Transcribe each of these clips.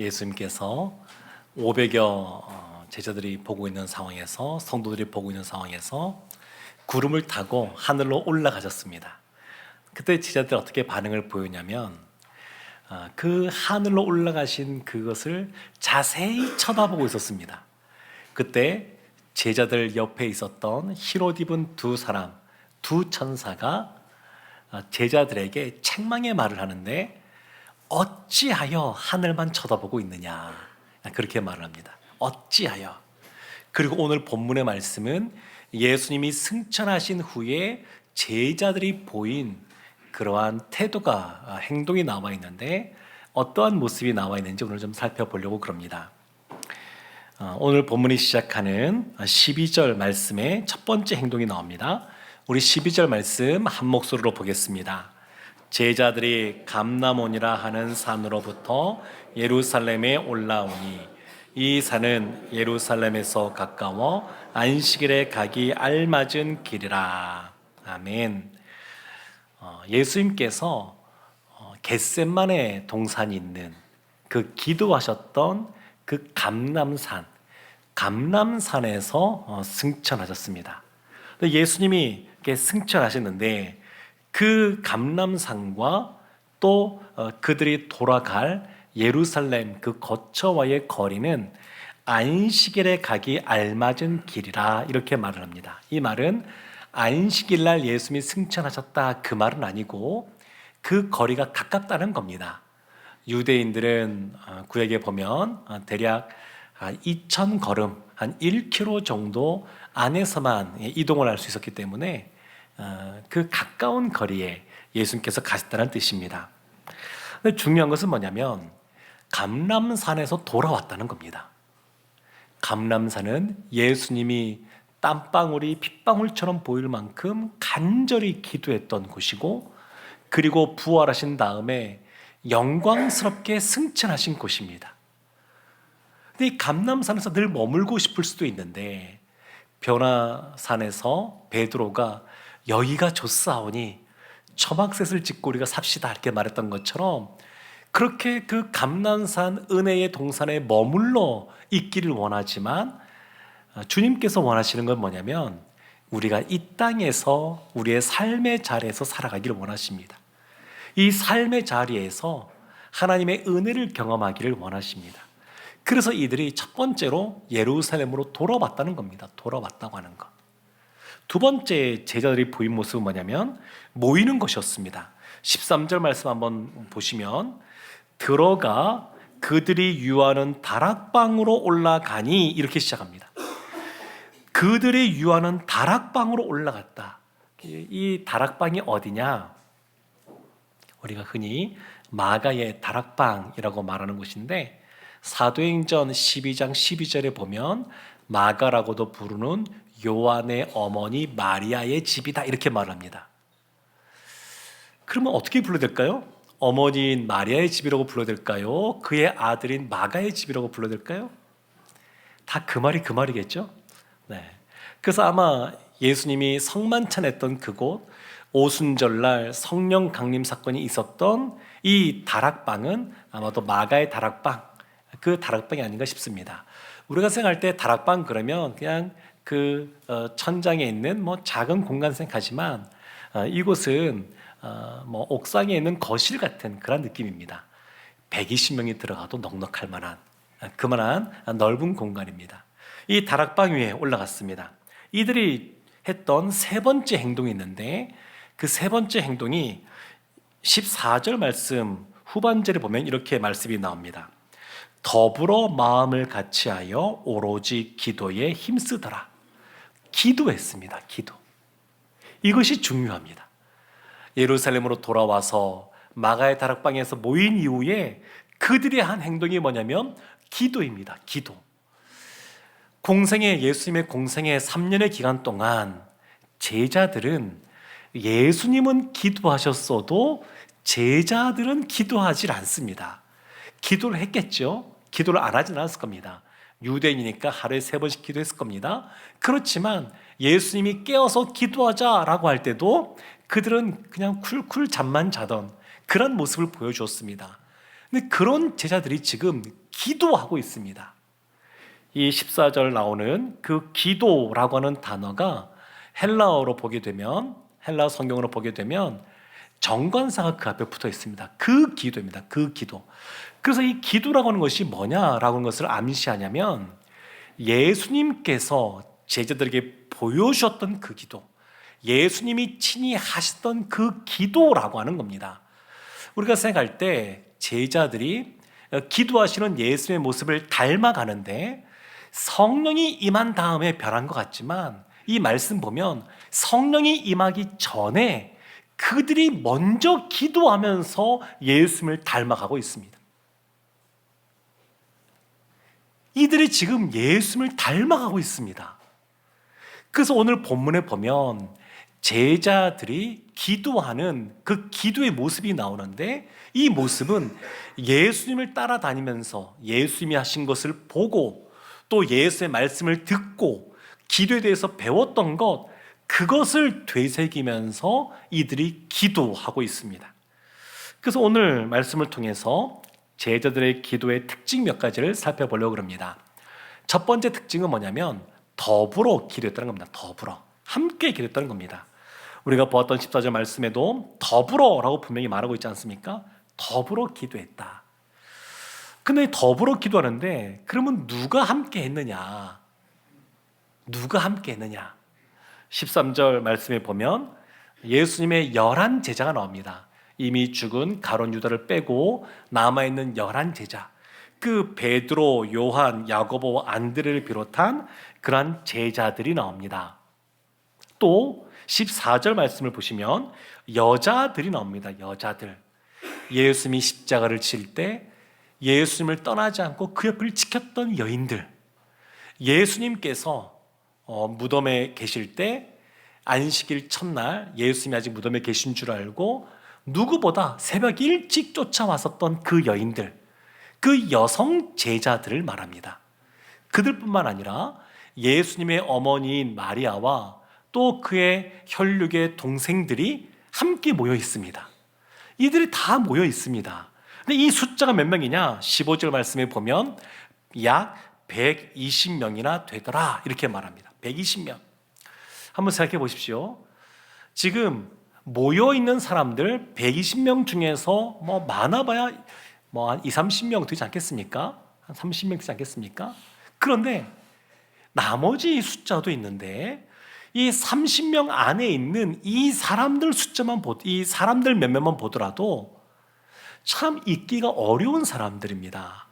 예수님께서 500여 제자들이 보고 있는 상황에서 성도들이 보고 있는 상황에서 구름을 타고 하늘로 올라가셨습니다. 그때 제자들 어떻게 반응을 보였냐면 아, 그 하늘로 올라가신 그것을 자세히 쳐다보고 있었습니다. 그때 제자들 옆에 있었던 흰옷 입은 두 사람, 두 천사가 아, 제자들에게 책망의 말을 하는데 어찌하여 하늘만 쳐다보고 있느냐 그렇게 말을 합니다. 어찌하여 그리고 오늘 본문의 말씀은 예수님이 승천하신 후에 제자들이 보인 그러한 태도가 아, 행동이 나와 있는데 어떠한 모습이 나와 있는지 오늘 좀 살펴보려고 그럽니다. 어, 오늘 본문이 시작하는 12절 말씀의 첫 번째 행동이 나옵니다. 우리 12절 말씀 한 목소리로 보겠습니다. 제자들이 감나몬이라 하는 산으로부터 예루살렘에 올라오니 이 산은 예루살렘에서 가까워 안식일에 가기 알맞은 길이라. 아멘. 어, 예수님께서 어, 겟셋만의 동산이 있는 그 기도하셨던 그 감남산, 감남산에서 어, 승천하셨습니다. 예수님이 승천하셨는데 그 감남산과 또 어, 그들이 돌아갈 예루살렘 그 거처와의 거리는 안식일에 가기 알맞은 길이라 이렇게 말을 합니다. 이 말은 안식일 날 예수님이 승천하셨다 그 말은 아니고 그 거리가 가깝다는 겁니다. 유대인들은 어, 구약에 보면 어, 대략 2천 걸음 한 1km 정도 안에서만 이동을 할 수 있었기 때문에 어, 그 가까운 거리에 예수님께서 가셨다는 뜻입니다. 중요한 것은 뭐냐면 감람산에서 돌아왔다는 겁니다. 감람산은 예수님이 땀방울이 핏방울처럼 보일 만큼 간절히 기도했던 곳이고 그리고 부활하신 다음에 영광스럽게 승천하신 곳입니다. 근데 이 감남산에서 늘 머물고 싶을 수도 있는데 변화산에서 베드로가 여기가 좋사오니 초막셋을 짓고 우리가 삽시다 이렇게 말했던 것처럼 그렇게 그 감난산 은혜의 동산에 머물러 있기를 원하지만 어, 주님께서 원하시는 건 뭐냐면 우리가 이 땅에서 우리의 삶의 자리에서 살아가기를 원하십니다. 이 삶의 자리에서 하나님의 은혜를 경험하기를 원하십니다. 그래서 이들이 첫 번째로 예루살렘으로 돌아왔다는 겁니다. 돌아왔다고 하는 것. 두 번째 제자들이 보인 모습은 뭐냐면 모이는 것이었습니다. 13절 말씀 한번 보시면 들어가 그들이 유하는 다락방으로 올라가니 이렇게 시작합니다. 그들이 유하는 다락방으로 올라갔다. 이 다락방이 어디냐? 우리가 흔히 마가의 다락방이라고 말하는 곳인데 사도행전 12장 12절에 보면 마가라고도 부르는 요한의 어머니 마리아의 집이다 이렇게 말합니다. 그러면 어떻게 불러야 될까요? 어머니인 마리아의 집이라고 불러야 될까요? 그의 아들인 마가의 집이라고 불러야 될까요? 다 그 말이 그 말이겠죠? 네. 그래서 아마 예수님이 성만찬했던 그곳 오순절날 성령 강림 사건이 있었던 이 다락방은 아마도 마가의 다락방 그 다락방이 아닌가 싶습니다. 우리가 생각할 때 다락방 그러면 그냥 그 어, 천장에 있는 뭐 작은 공간 생각하지만 어, 이곳은 어, 뭐 옥상에 있는 거실 같은 그런 느낌입니다. 120명이 들어가도 넉넉할 만한 그만한 넓은 공간입니다. 이 다락방 위에 올라갔습니다. 이들이 했던 세 번째 행동이 있는데 그 세 번째 행동이 14절 말씀 후반절에 보면 이렇게 말씀이 나옵니다. 더불어 마음을 같이하여 오로지 기도에 힘쓰더라. 기도했습니다. 기도. 이것이 중요합니다. 예루살렘으로 돌아와서 마가의 다락방에서 모인 이후에 그들이 한 행동이 뭐냐면 기도입니다. 기도. 공생의 예수님의 공생의 3년의 기간 동안 제자들은 예수님은 기도하셨어도 제자들은 기도하지 않습니다. 기도를 했겠죠. 기도를 안 하진 않았을 겁니다. 유대인이니까 하루에 세 번씩 기도했을 겁니다. 그렇지만 예수님이 깨어서 기도하자라고 할 때도 그들은 그냥 쿨쿨 잠만 자던 그런 모습을 보여주었습니다. 근데 그런 제자들이 지금 기도하고 있습니다. 이 14절 나오는 그 기도라고 하는 단어가 헬라어로 보게 되면 헬라어 성경으로 보게 되면 정관사가 그 앞에 붙어 있습니다. 그 기도입니다. 그 기도. 그래서 이 기도라고 하는 것이 뭐냐라고 하는 것을 암시하냐면 예수님께서 제자들에게 보여주셨던 그 기도, 예수님이 친히 하셨던 그 기도라고 하는 겁니다. 우리가 생각할 때 제자들이 기도하시는 예수의 모습을 닮아가는데 성령이 임한 다음에 변한 것 같지만 이 말씀 보면 성령이 임하기 전에 그들이 먼저 기도하면서 예수님을 닮아가고 있습니다. 이들이 지금 예수님을 닮아가고 있습니다. 그래서 오늘 본문에 보면 제자들이 기도하는 그 기도의 모습이 나오는데 이 모습은 예수님을 따라다니면서 예수님이 하신 것을 보고 또 예수의 말씀을 듣고 기도에 대해서 배웠던 것 그것을 되새기면서 이들이 기도하고 있습니다. 그래서 오늘 말씀을 통해서 제자들의 기도의 특징 몇 가지를 살펴보려고 합니다. 첫 번째 특징은 뭐냐면 더불어 기도했다는 겁니다. 더불어. 함께 기도했다는 겁니다. 우리가 보았던 14절 말씀에도 더불어라고 분명히 말하고 있지 않습니까? 더불어 기도했다. 근데 더불어 기도하는데 그러면 누가 함께 했느냐? 누가 함께 했느냐? 13절 말씀에 보면 예수님의 열한 제자가 나옵니다. 이미 죽은 가론 유다를 빼고 남아 있는 열한 제자. 그 베드로, 요한, 야고보, 안드레를 비롯한 그러한 제자들이 나옵니다. 또 14절 말씀을 보시면 여자들이 나옵니다. 여자들. 예수님이 십자가를 칠 때 예수님을 떠나지 않고 그 옆을 지켰던 여인들. 예수님께서 어, 무덤에 계실 때 안식일 첫날 예수님이 아직 무덤에 계신 줄 알고 누구보다 새벽 일찍 쫓아왔었던 그 여인들, 그 여성 제자들을 말합니다. 그들뿐만 아니라 예수님의 어머니인 마리아와 또 그의 혈육의 동생들이 함께 모여 있습니다. 이들이 다 모여 있습니다. 근데 이 숫자가 몇 명이냐? 15절 말씀에 보면 약 120명이나 되더라. 이렇게 말합니다. 120명. 한번 생각해 보십시오. 지금 모여 있는 사람들 120명 중에서 뭐 많아봐야 뭐 한 2, 30명 되지 않겠습니까? 한 30명 되지 않겠습니까? 그런데 나머지 숫자도 있는데 이 30명 안에 있는 이 사람들 숫자만 보, 이 사람들 몇몇만 보더라도 참 있기가 어려운 사람들입니다.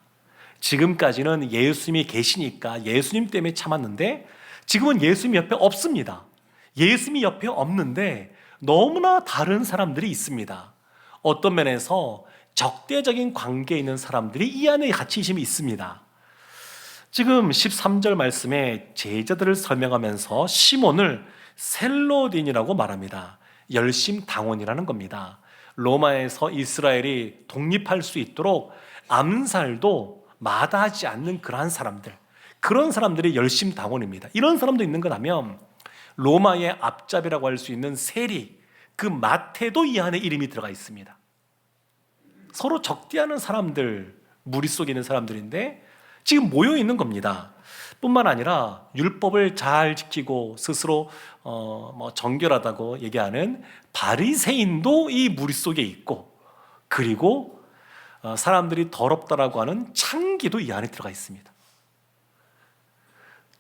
지금까지는 예수님이 계시니까 예수님 때문에 참았는데 지금은 예수님 옆에 없습니다. 예수님이 옆에 없는데 너무나 다른 사람들이 있습니다. 어떤 면에서 적대적인 관계에 있는 사람들이 이 안에 있음이 있습니다. 지금 13절 말씀에 제자들을 설명하면서 시몬을 셀로딘이라고 말합니다. 열심 당원이라는 겁니다. 로마에서 이스라엘이 독립할 수 있도록 암살도 마다하지 않는 그러한 사람들. 그런 사람들이 열심 당원입니다. 이런 사람도 있는 거라면 로마의 앞잡이라고 할 수 있는 세리, 그 마태도 이 안에 이름이 들어가 있습니다. 서로 적대하는 사람들, 무리 속에 있는 사람들인데 지금 모여 있는 겁니다. 뿐만 아니라 율법을 잘 지키고 스스로 어, 뭐 정결하다고 얘기하는 바리새인도 이 무리 속에 있고 그리고 어, 사람들이 더럽다라고 하는 창기도 이 안에 들어가 있습니다.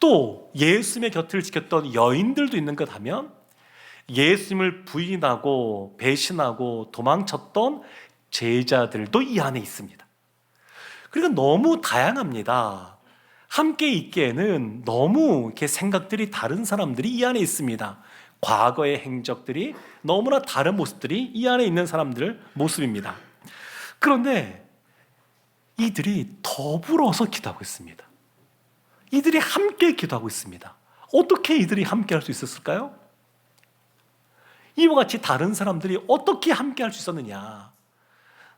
또 예수님의 곁을 지켰던 여인들도 있는 것 하면 예수님을 부인하고 배신하고 도망쳤던 제자들도 이 안에 있습니다. 그러니까 너무 다양합니다. 함께 있기에는 너무 이렇게 생각들이 다른 사람들이 이 안에 있습니다. 과거의 행적들이 너무나 다른 모습들이 이 안에 있는 사람들 모습입니다. 그런데 이들이 더불어서 기도하고 있습니다. 이들이 함께 기도하고 있습니다. 어떻게 이들이 함께 할 수 있었을까요? 이와 같이 다른 사람들이 어떻게 함께 할 수 있었느냐?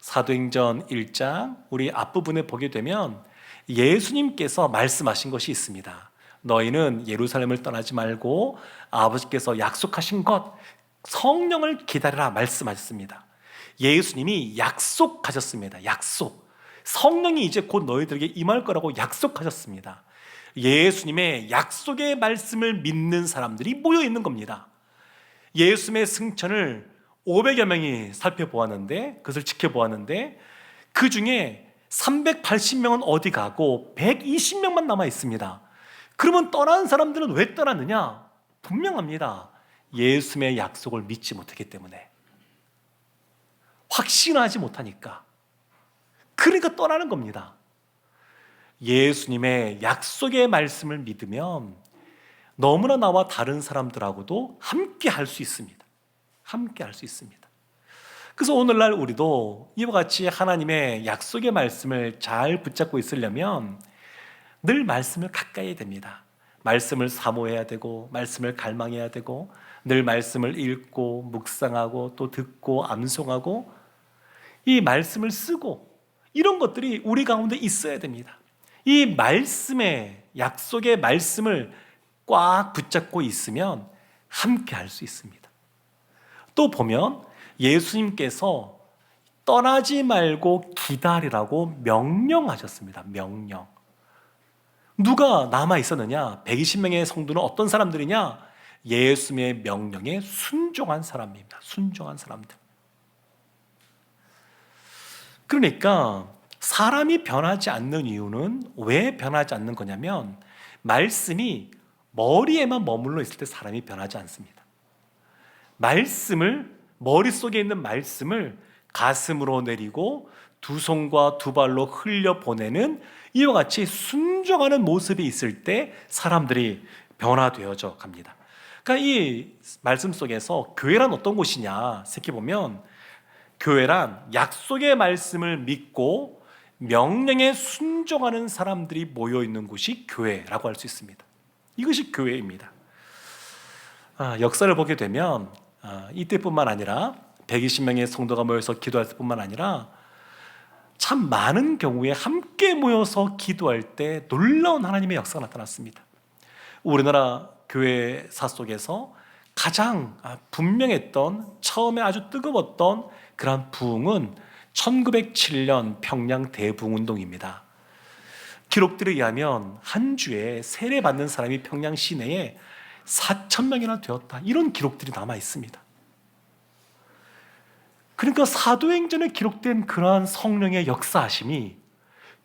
사도행전 1장 우리 앞부분에 보게 되면 예수님께서 말씀하신 것이 있습니다. 너희는 예루살렘을 떠나지 말고 아버지께서 약속하신 것 성령을 기다리라 말씀하셨습니다. 예수님이 약속하셨습니다. 약속. 성령이 이제 곧 너희들에게 임할 거라고 약속하셨습니다. 예수님의 약속의 말씀을 믿는 사람들이 모여 있는 겁니다. 예수님의 승천을 500여 명이 살펴보았는데 그것을 지켜보았는데 그 중에 380명은 어디 가고 120명만 남아 있습니다. 그러면 떠난 사람들은 왜 떠났느냐? 분명합니다. 예수님의 약속을 믿지 못했기 때문에. 확신하지 못하니까. 그러니까 떠나는 겁니다. 예수님의 약속의 말씀을 믿으면 너무나 나와 다른 사람들하고도 함께 할 수 있습니다. 함께 할 수 있습니다. 그래서 오늘날 우리도 이와 같이 하나님의 약속의 말씀을 잘 붙잡고 있으려면 늘 말씀을 가까이 됩니다. 말씀을 사모해야 되고 말씀을 갈망해야 되고 늘 말씀을 읽고 묵상하고 또 듣고 암송하고 이 말씀을 쓰고 이런 것들이 우리 가운데 있어야 됩니다. 이 말씀의 약속의 말씀을 꽉 붙잡고 있으면 함께 할 수 있습니다. 또 보면 예수님께서 떠나지 말고 기다리라고 명령하셨습니다. 명령. 누가 남아 있었느냐? 120명의 성도는 어떤 사람들이냐? 예수님의 명령에 순종한 사람입니다. 순종한 사람들. 그러니까 사람이 변하지 않는 이유는 왜 변하지 않는 거냐면 말씀이 머리에만 머물러 있을 때 사람이 변하지 않습니다. 말씀을 머릿속에 있는 말씀을 가슴으로 내리고 두 손과 두 발로 흘려 보내는 이와 같이 순종하는 모습이 있을 때 사람들이 변화되어져 갑니다. 그러니까 이 말씀 속에서 교회란 어떤 곳이냐 생각해 보면 교회란 약속의 말씀을 믿고 명령에 순종하는 사람들이 모여 있는 곳이 교회라고 할 수 있습니다. 이것이 교회입니다. 아, 역사를 보게 되면 아, 이때뿐만 아니라 120명의 성도가 모여서 기도할 때뿐만 아니라 참 많은 경우에 함께 모여서 기도할 때 놀라운 하나님의 역사가 나타났습니다. 우리나라 교회사 속에서 가장 아, 분명했던 처음에 아주 뜨거웠던 그런 부흥은 1907년 평양 대부흥운동입니다. 기록들에 의하면 한 주에 세례 받는 사람이 평양 시내에 4천 명이나 되었다. 이런 기록들이 남아 있습니다. 그러니까 사도행전에 기록된 그러한 성령의 역사하심이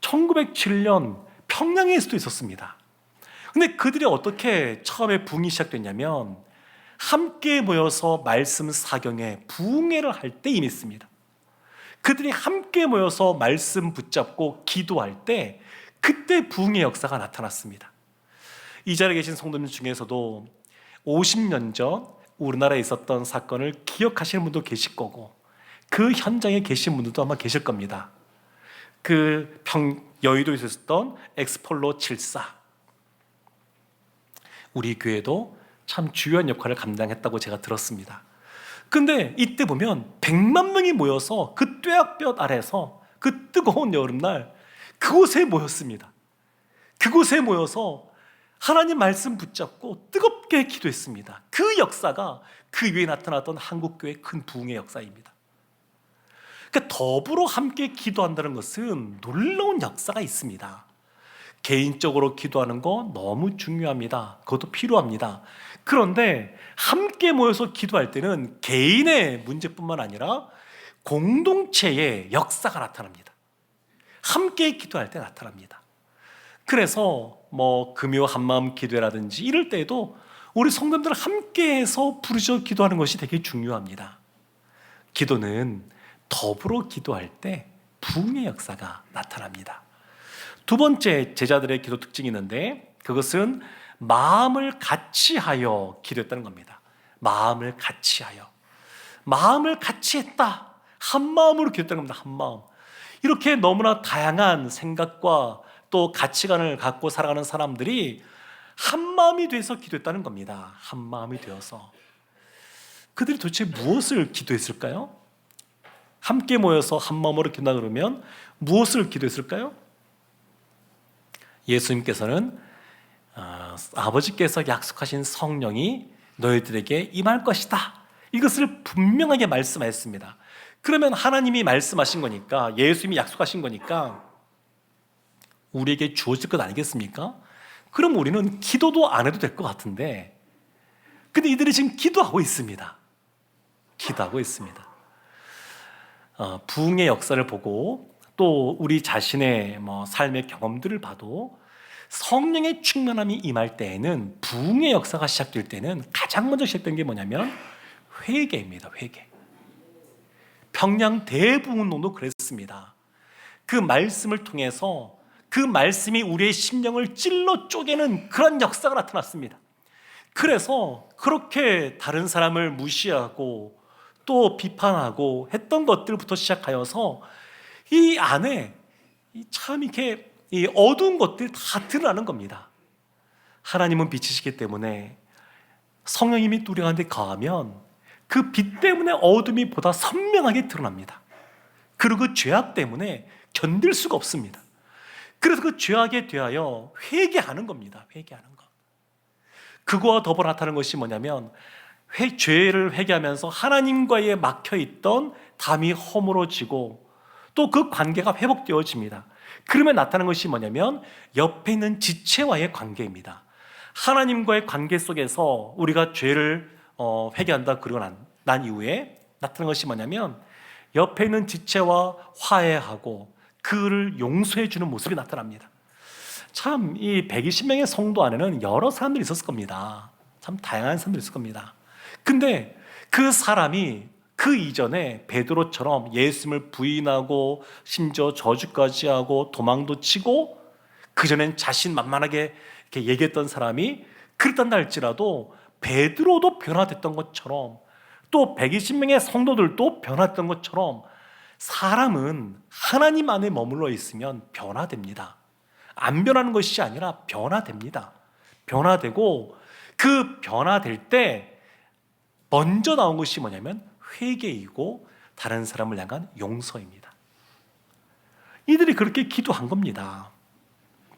1907년 평양에서도 있었습니다. 근데 그들이 어떻게 처음에 부흥이 시작됐냐면 함께 모여서 말씀 사경에 부흥회를 할 때 임했습니다. 그들이 함께 모여서 말씀 붙잡고 기도할 때 그때 부흥의 역사가 나타났습니다. 이 자리에 계신 성도님 중에서도 50년 전 우리나라에 있었던 사건을 기억하시는 분도 계실 거고 그 현장에 계신 분들도 아마 계실 겁니다. 그 평, 여의도에 있었던 엑스폴로 74. 우리 교회도 참 주요한 역할을 감당했다고 제가 들었습니다. 근데 이때 보면 100만 명이 모여서 그 뙤약볕 아래서 그 뜨거운 여름날 그곳에 모였습니다. 그곳에 모여서 하나님 말씀 붙잡고 뜨겁게 기도했습니다. 그 역사가 그 위에 나타났던 한국교회 큰 부흥의 역사입니다. 그러니까 더불어 함께 기도한다는 것은 놀라운 역사가 있습니다. 개인적으로 기도하는 거 너무 중요합니다. 그것도 필요합니다. 그런데 함께 모여서 기도할 때는 개인의 문제뿐만 아니라 공동체의 역사가 나타납니다. 함께 기도할 때 나타납니다. 그래서 뭐 금요 한마음 기도라든지 이럴 때에도 우리 성도들 함께해서 부르짖어 기도하는 것이 되게 중요합니다. 기도는 더불어 기도할 때 부흥의 역사가 나타납니다. 두 번째 제자들의 기도 특징이 있는데 그것은 마음을 같이 하여 기도했다는 겁니다. 마음을 같이 하여 마음을 같이 했다. 한 마음으로 기도했다는 겁니다. 한 마음. 이렇게 너무나 다양한 생각과 또 가치관을 갖고 살아가는 사람들이 한 마음이 돼서 기도했다는 겁니다. 한 마음이 되어서 그들이 도대체 무엇을 기도했을까요? 함께 모여서 한 마음으로 기도한다 그러면 무엇을 기도했을까요? 예수님께서는 어, 아버지께서 약속하신 성령이 너희들에게 임할 것이다. 이것을 분명하게 말씀하셨습니다. 그러면 하나님이 말씀하신 거니까 예수님이 약속하신 거니까 우리에게 주어질 것 아니겠습니까? 그럼 우리는 기도도 안 해도 될 것 같은데, 근데 이들이 지금 기도하고 있습니다. 기도하고 있습니다. 어, 부흥의 역사를 보고 또 우리 자신의 뭐 삶의 경험들을 봐도 성령의 충만함이 임할 때에는 부흥의 역사가 시작될 때는 가장 먼저 시작된 게 뭐냐면 회개입니다. 회개. 평양 대부흥론도 그랬습니다. 그 말씀을 통해서 그 말씀이 우리의 심령을 찔러 쪼개는 그런 역사가 나타났습니다. 그래서 그렇게 다른 사람을 무시하고 또 비판하고 했던 것들부터 시작하여서 이 안에 참 이렇게 이 어두운 것들이 다 드러나는 겁니다. 하나님은 빛이시기 때문에 성령님이 가운데 거하면 그 빛 때문에 어둠이 보다 선명하게 드러납니다. 그리고 그 죄악 때문에 견딜 수가 없습니다. 그래서 그 죄악에 대하여 회개하는 겁니다. 회개하는 거. 그거와 더불어 나타나는 것이 뭐냐면 회, 죄를 회개하면서 하나님과의 막혀 있던 담이 허물어지고 또 그 관계가 회복되어집니다. 그러면 나타나는 것이 뭐냐면 옆에 있는 지체와의 관계입니다. 하나님과의 관계 속에서 우리가 죄를 어, 회개한다 그러고 난, 난 이후에 나타나는 것이 뭐냐면 옆에 있는 지체와 화해하고 그를 용서해 주는 모습이 나타납니다. 참 이 120명의 성도 안에는 여러 사람들이 있었을 겁니다. 참 다양한 사람들이 있을 겁니다. 근데 그 사람이 그 이전에 베드로처럼 예수님을 부인하고 심지어 저주까지 하고 도망도 치고 그 전엔 자신 만만하게 이렇게 얘기했던 사람이 그랬단다 할지라도 베드로도 변화됐던 것처럼 또 120명의 성도들도 변화했던 것처럼 사람은 하나님 안에 머물러 있으면 변화됩니다. 안 변하는 것이 아니라 변화됩니다. 변화되고 그 변화될 때 먼저 나온 것이 뭐냐면 회개이고 다른 사람을 향한 용서입니다. 이들이 그렇게 기도한 겁니다.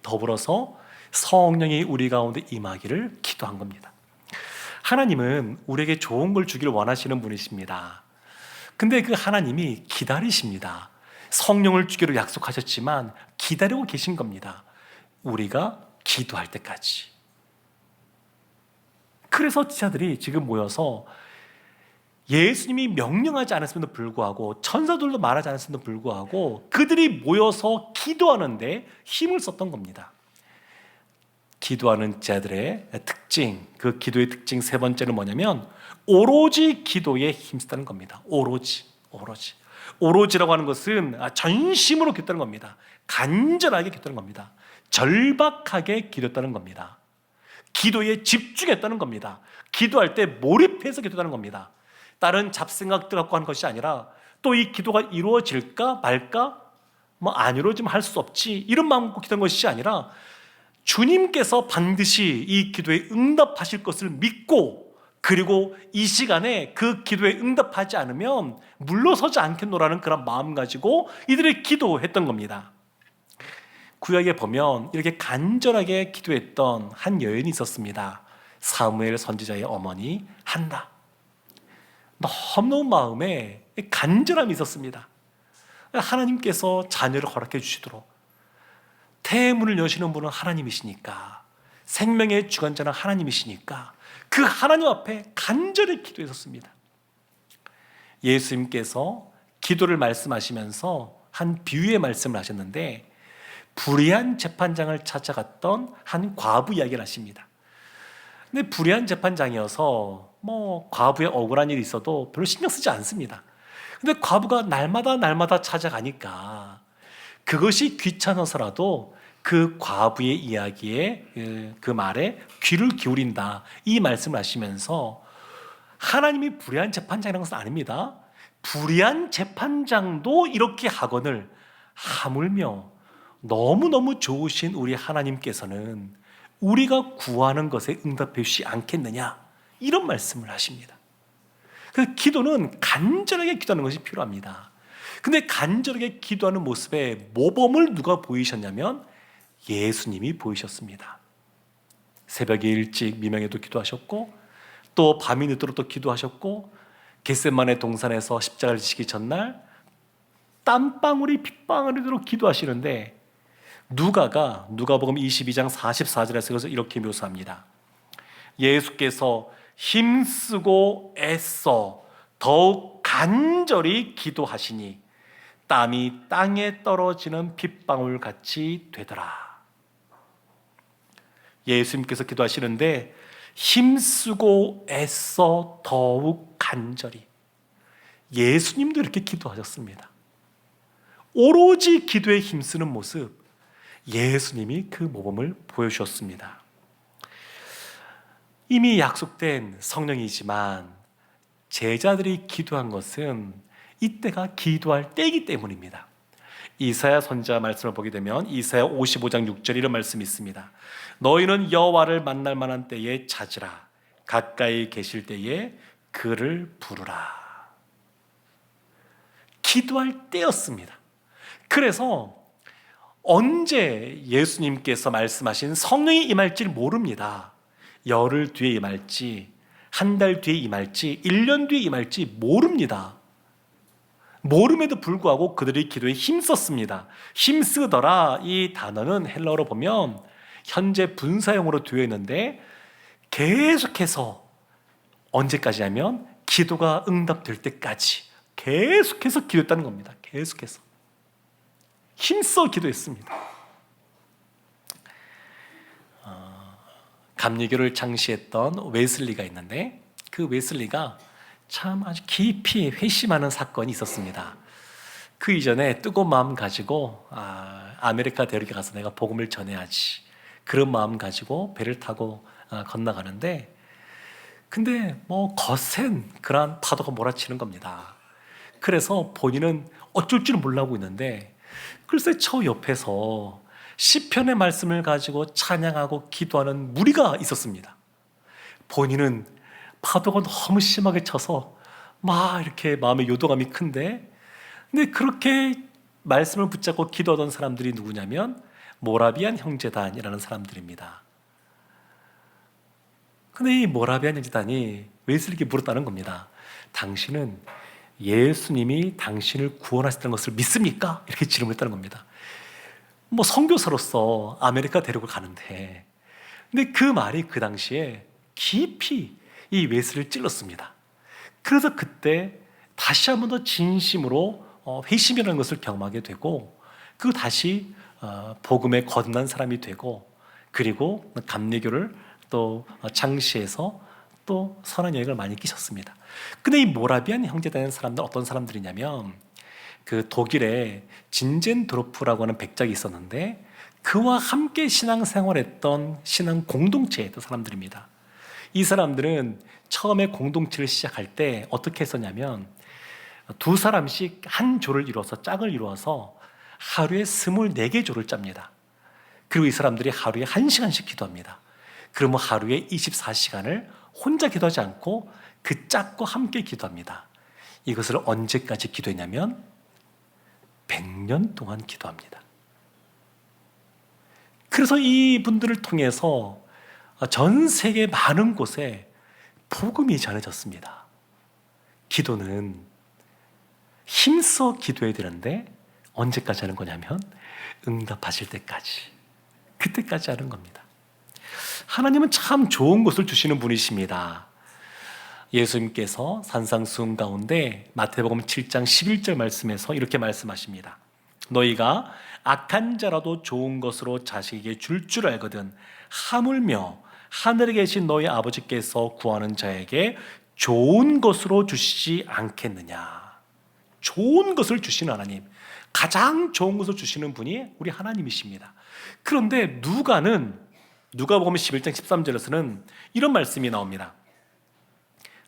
더불어서 성령이 우리 가운데 임하기를 기도한 겁니다. 하나님은 우리에게 좋은 걸 주기를 원하시는 분이십니다. 근데 그 하나님이 기다리십니다. 성령을 주기로 약속하셨지만 기다리고 계신 겁니다. 우리가 기도할 때까지. 그래서 지자들이 지금 모여서 예수님이 명령하지 않았음에도 불구하고 천사들도 말하지 않았음에도 불구하고 그들이 모여서 기도하는데 힘을 썼던 겁니다. 기도하는 자들의 특징, 그 기도의 특징 세 번째는 뭐냐면 오로지 기도에 힘쓰다는 겁니다. 오로지, 오로지. 오로지라고 하는 것은 전심으로 기도하는 겁니다. 간절하게 기도하는 겁니다. 절박하게 기도했다는 겁니다. 기도에 집중했다는 겁니다. 기도할 때 몰입해서 기도하는 겁니다. 다른 잡생각들 갖고 하는 것이 아니라 또 이 기도가 이루어질까 말까 뭐안 이루어지면 할 수 없지 이런 마음 갖고 기도한 것이 아니라 주님께서 반드시 이 기도에 응답하실 것을 믿고 그리고 이 시간에 그 기도에 응답하지 않으면 물러서지 않겠노라는 그런 마음 가지고 이들이 기도했던 겁니다. 구약에 보면 이렇게 간절하게 기도했던 한 여인이 있었습니다. 사무엘 선지자의 어머니 한나. 너무 마음에 간절함이 있었습니다. 하나님께서 자녀를 허락해 주시도록 태문을 여시는 분은 하나님이시니까 생명의 주관자는 하나님이시니까 그 하나님 앞에 간절히 기도했었습니다. 예수님께서 기도를 말씀하시면서 한 비유의 말씀을 하셨는데 불의한 재판장을 찾아갔던 한 과부 이야기를 하십니다. 근데 불의한 재판장이어서 뭐 과부의 억울한 일이 있어도 별로 신경 쓰지 않습니다. 근데 과부가 날마다 날마다 찾아가니까 그것이 귀찮아서라도 그 과부의 이야기에 그, 그 말에 귀를 기울인다 이 말씀을 하시면서 하나님이 불의한 재판장이라는 것은 아닙니다. 불의한 재판장도 이렇게 하거늘 하물며 너무너무 좋으신 우리 하나님께서는 우리가 구하는 것에 응답해 주시지 않겠느냐 이런 말씀을 하십니다. 그 기도는 간절하게 기도하는 것이 필요합니다. 근데 간절하게 기도하는 모습에 모범을 누가 보이셨냐면 예수님이 보이셨습니다. 새벽에 일찍 미명에도 기도하셨고 또 밤이 늦도록 또 기도하셨고 겟셋만의 동산에서 십자가를 지기 전날 땀방울이 핏방울이 도록 기도하시는데 누가가 누가복음 22장 44절에서 그래서 이렇게 묘사합니다. 예수께서 힘쓰고 애써 더욱 간절히 기도하시니 땀이 땅에 떨어지는 빗방울 같이 되더라. 예수님께서 기도하시는데 힘쓰고 애써 더욱 간절히 예수님도 이렇게 기도하셨습니다. 오로지 기도에 힘쓰는 모습 예수님이 그 모범을 보여주셨습니다. 이미 약속된 성령이지만 제자들이 기도한 것은 이때가 기도할 때이기 때문입니다. 이사야 선자 말씀을 보게 되면 이사야 55장 6절 이런 말씀이 있습니다. 너희는 여호와를 만날 만한 때에 찾으라 가까이 계실 때에 그를 부르라. 기도할 때였습니다. 그래서 언제 예수님께서 말씀하신 성령이 임할지 모릅니다. 열흘 뒤에 임할지, 한 달 뒤에 임할지, 1년 뒤에 임할지 모릅니다. 모름에도 불구하고 그들이 기도에 힘썼습니다. 힘쓰더라 이 단어는 헬러어로 보면 현재 분사형으로 되어 있는데 계속해서 언제까지 하면 기도가 응답될 때까지 계속해서 기도했다는 겁니다. 계속해서 힘써 기도했습니다. 감리교를 창시했던 웨슬리가 있는데 그 웨슬리가 참 아주 깊이 회심하는 사건이 있었습니다. 그 이전에 뜨거운 마음 가지고 아, 아메리카 대륙에 가서 내가 복음을 전해야지 그런 마음 가지고 배를 타고 아, 건너가는데 근데 뭐 거센 그러한 파도가 몰아치는 겁니다. 그래서 본인은 어쩔 줄 몰라고 있는데 글쎄 저 옆에서 시편의 말씀을 가지고 찬양하고 기도하는 무리가 있었습니다. 본인은 파도가 너무 심하게 쳐서 막 이렇게 마음의 요동함이 큰데 근데 그렇게 말씀을 붙잡고 기도하던 사람들이 누구냐면 모라비안 형제단이라는 사람들입니다. 근데 이 모라비안 형제단이 왜 이렇게 물었다는 겁니다. 당신은 예수님이 당신을 구원하셨다는 것을 믿습니까? 이렇게 질문했다는 겁니다. 뭐 선교사로서 아메리카 대륙을 가는데 근데 그 말이 그 당시에 깊이 이 웨스를 찔렀습니다. 그래서 그때 다시 한 번 더 진심으로 어, 회심이라는 것을 경험하게 되고 그 다시 어, 복음에 거듭난 사람이 되고 그리고 감리교를 또 창시해서 또 선한 영향을 많이 끼쳤습니다. 근데 이 모라비안 형제되는 사람들 어떤 사람들이냐면 그 독일에 진젠드로프라고 하는 백작이 있었는데 그와 함께 신앙생활했던 신앙 공동체의 사람들입니다. 이 사람들은 처음에 공동체를 시작할 때 어떻게 했었냐면 두 사람씩 한 조를 이루어서 짝을 이루어서 하루에 24개 조를 짭니다. 그리고 이 사람들이 하루에 1시간씩 기도합니다. 그러면 하루에 24시간을 혼자 기도하지 않고 그 짝과 함께 기도합니다. 이것을 언제까지 기도했냐면 100년 동안 기도합니다. 그래서 이 분들을 통해서 전 세계 많은 곳에 복음이 전해졌습니다. 기도는 힘써 기도해야 되는데 언제까지 하는 거냐면 응답하실 때까지 그때까지 하는 겁니다. 하나님은 참 좋은 것을 주시는 분이십니다. 예수님께서 산상수훈 가운데 마태복음 7장 11절 말씀에서 이렇게 말씀하십니다. 너희가 악한 자라도 좋은 것으로 자식에게 줄줄 알거든 하물며 하늘에 계신 너희 아버지께서 구하는 자에게 좋은 것으로 주시지 않겠느냐. 좋은 것을 주시는 하나님. 가장 좋은 것을 주시는 분이 우리 하나님이십니다. 그런데 누가는 누가 보면 11장 13절에서는 이런 말씀이 나옵니다.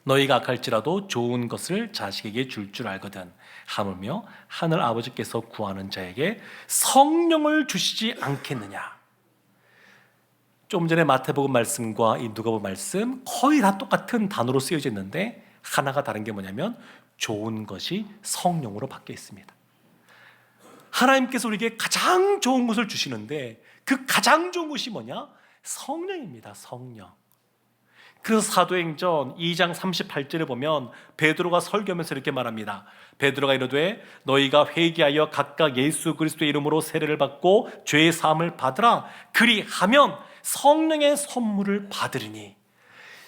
너희가 악할지라도 좋은 것을 자식에게 줄줄 알거든 하물며 하늘 아버지께서 구하는 자에게 성령을 주시지 않겠느냐. 좀 전에 마태복음 말씀과 이 누가복음 말씀 거의 다 똑같은 단어로 쓰여져 있는데 하나가 다른 게 뭐냐면 좋은 것이 성령으로 바뀌어 있습니다. 하나님께서 우리에게 가장 좋은 것을 주시는데 그 가장 좋은 것이 뭐냐? 성령입니다. 성령. 그래서 사도행전 2장 38절에 보면 베드로가 설교하면서 이렇게 말합니다. 베드로가 이르되 너희가 회개하여 각각 예수 그리스도의 이름으로 세례를 받고 죄의 사함을 받으라. 그리하면 성령의 선물을 받으리니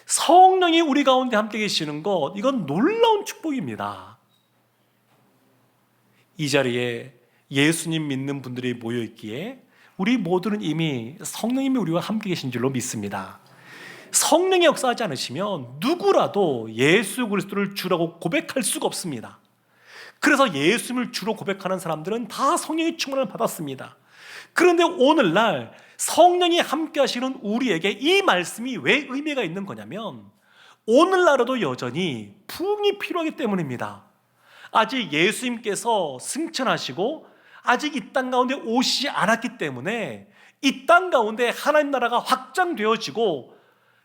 성령이 우리 가운데 함께 계시는 것 이건 놀라운 축복입니다. 이 자리에 예수님 믿는 분들이 모여 있기에 우리 모두는 이미 성령님이 우리와 함께 계신 줄로 믿습니다. 성령이 역사하지 않으시면 누구라도 예수 그리스도를 주라고 고백할 수가 없습니다. 그래서 예수님을 주로 고백하는 사람들은 다 성령의 충만을 받았습니다. 그런데 오늘날 성령이 함께 하시는 우리에게 이 말씀이 왜 의미가 있는 거냐면 오늘날에도 여전히 부흥이 필요하기 때문입니다. 아직 예수님께서 승천하시고 아직 이 땅 가운데 오시지 않았기 때문에 이 땅 가운데 하나님 나라가 확장되어지고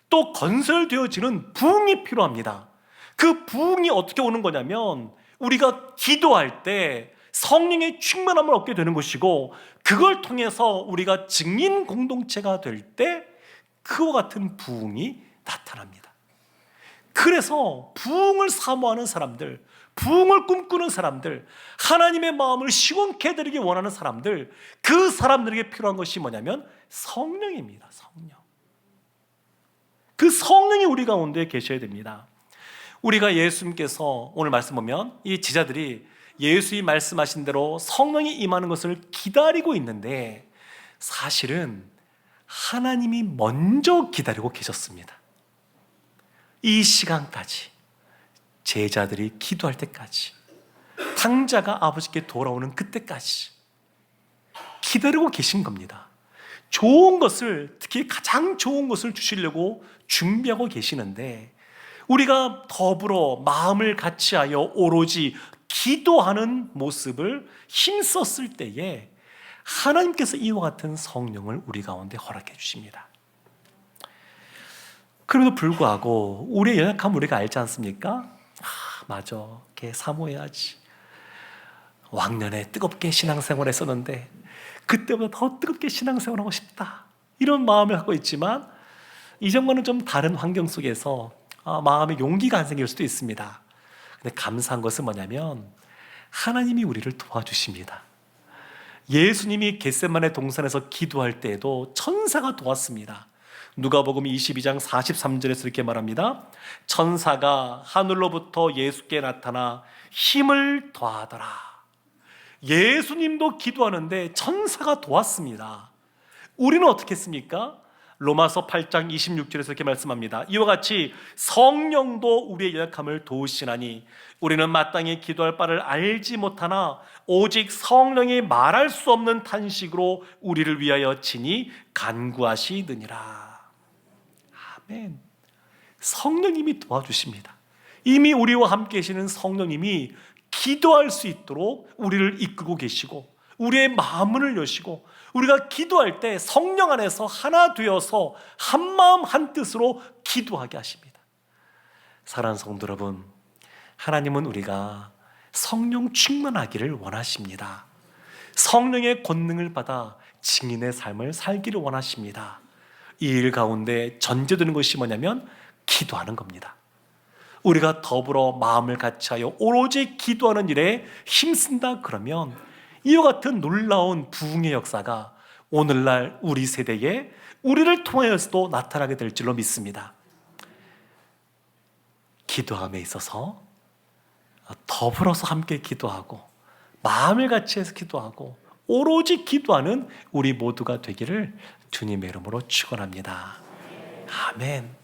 또 건설되어지는 부흥이 필요합니다. 그 부흥이 어떻게 오는 거냐면 우리가 기도할 때 성령의 충만함을 얻게 되는 것이고 그걸 통해서 우리가 증인 공동체가 될 때 그와 같은 부흥이 나타납니다. 그래서 부흥을 사모하는 사람들, 부흥을 꿈꾸는 사람들, 하나님의 마음을 시원케 해드리기 원하는 사람들, 그 사람들에게 필요한 것이 뭐냐면 성령입니다. 성령. 그 성령이 우리 가운데 계셔야 됩니다. 우리가 예수님께서 오늘 말씀 보면 이 제자들이 예수이 말씀하신 대로 성령이 임하는 것을 기다리고 있는데 사실은 하나님이 먼저 기다리고 계셨습니다. 이 시간까지 제자들이 기도할 때까지 탕자가 아버지께 돌아오는 그때까지 기다리고 계신 겁니다. 좋은 것을 특히 가장 좋은 것을 주시려고 준비하고 계시는데 우리가 더불어 마음을 같이하여 오로지 기도하는 모습을 힘썼을 때에 하나님께서 이와 같은 성령을 우리 가운데 허락해 주십니다. 그럼에도 불구하고 우리의 연약함 우리가 알지 않습니까? 아, 맞아. 걔 사모해야지. 왕년에 뜨겁게 신앙생활 했었는데 그때보다 더 뜨겁게 신앙생활하고 싶다. 이런 마음을 갖고 있지만 이전과는 좀 다른 환경 속에서 아, 마음에 용기가 안 생길 수도 있습니다. 근데 감사한 것은 뭐냐면 하나님이 우리를 도와주십니다. 예수님이 겟세만의 동산에서 기도할 때에도 천사가 도왔습니다. 누가복음 22장 43절에서 이렇게 말합니다. 천사가 하늘로부터 예수께 나타나 힘을 더하더라. 예수님도 기도하는데 천사가 도왔습니다. 우리는 어떻게 했습니까? 로마서 8장 26절에서 이렇게 말씀합니다. 이와 같이 성령도 우리의 연약함을 도우시나니 우리는 마땅히 기도할 바를 알지 못하나 오직 성령이 말할 수 없는 탄식으로 우리를 위하여 친히 간구하시느니라. 아멘. 성령님이 도와주십니다. 이미 우리와 함께 계시는 성령님이 기도할 수 있도록 우리를 이끌고 계시고 우리의 마음을 여시고 우리가 기도할 때 성령 안에서 하나 되어서 한 마음 한 뜻으로 기도하게 하십니다. 사랑하는 성도 여러분, 하나님은 우리가 성령 충만하기를 원하십니다. 성령의 권능을 받아 증인의 삶을 살기를 원하십니다. 이 일 가운데 전제되는 것이 뭐냐면 기도하는 겁니다. 우리가 더불어 마음을 같이하여 오로지 기도하는 일에 힘쓴다 그러면 이와 같은 놀라운 부흥의 역사가 오늘날 우리 세대에 우리를 통하여서도 나타나게 될 줄로 믿습니다. 기도함에 있어서 더불어서 함께 기도하고 마음을 같이 해서 기도하고 오로지 기도하는 우리 모두가 되기를 주님의 이름으로 축원합니다. 아멘.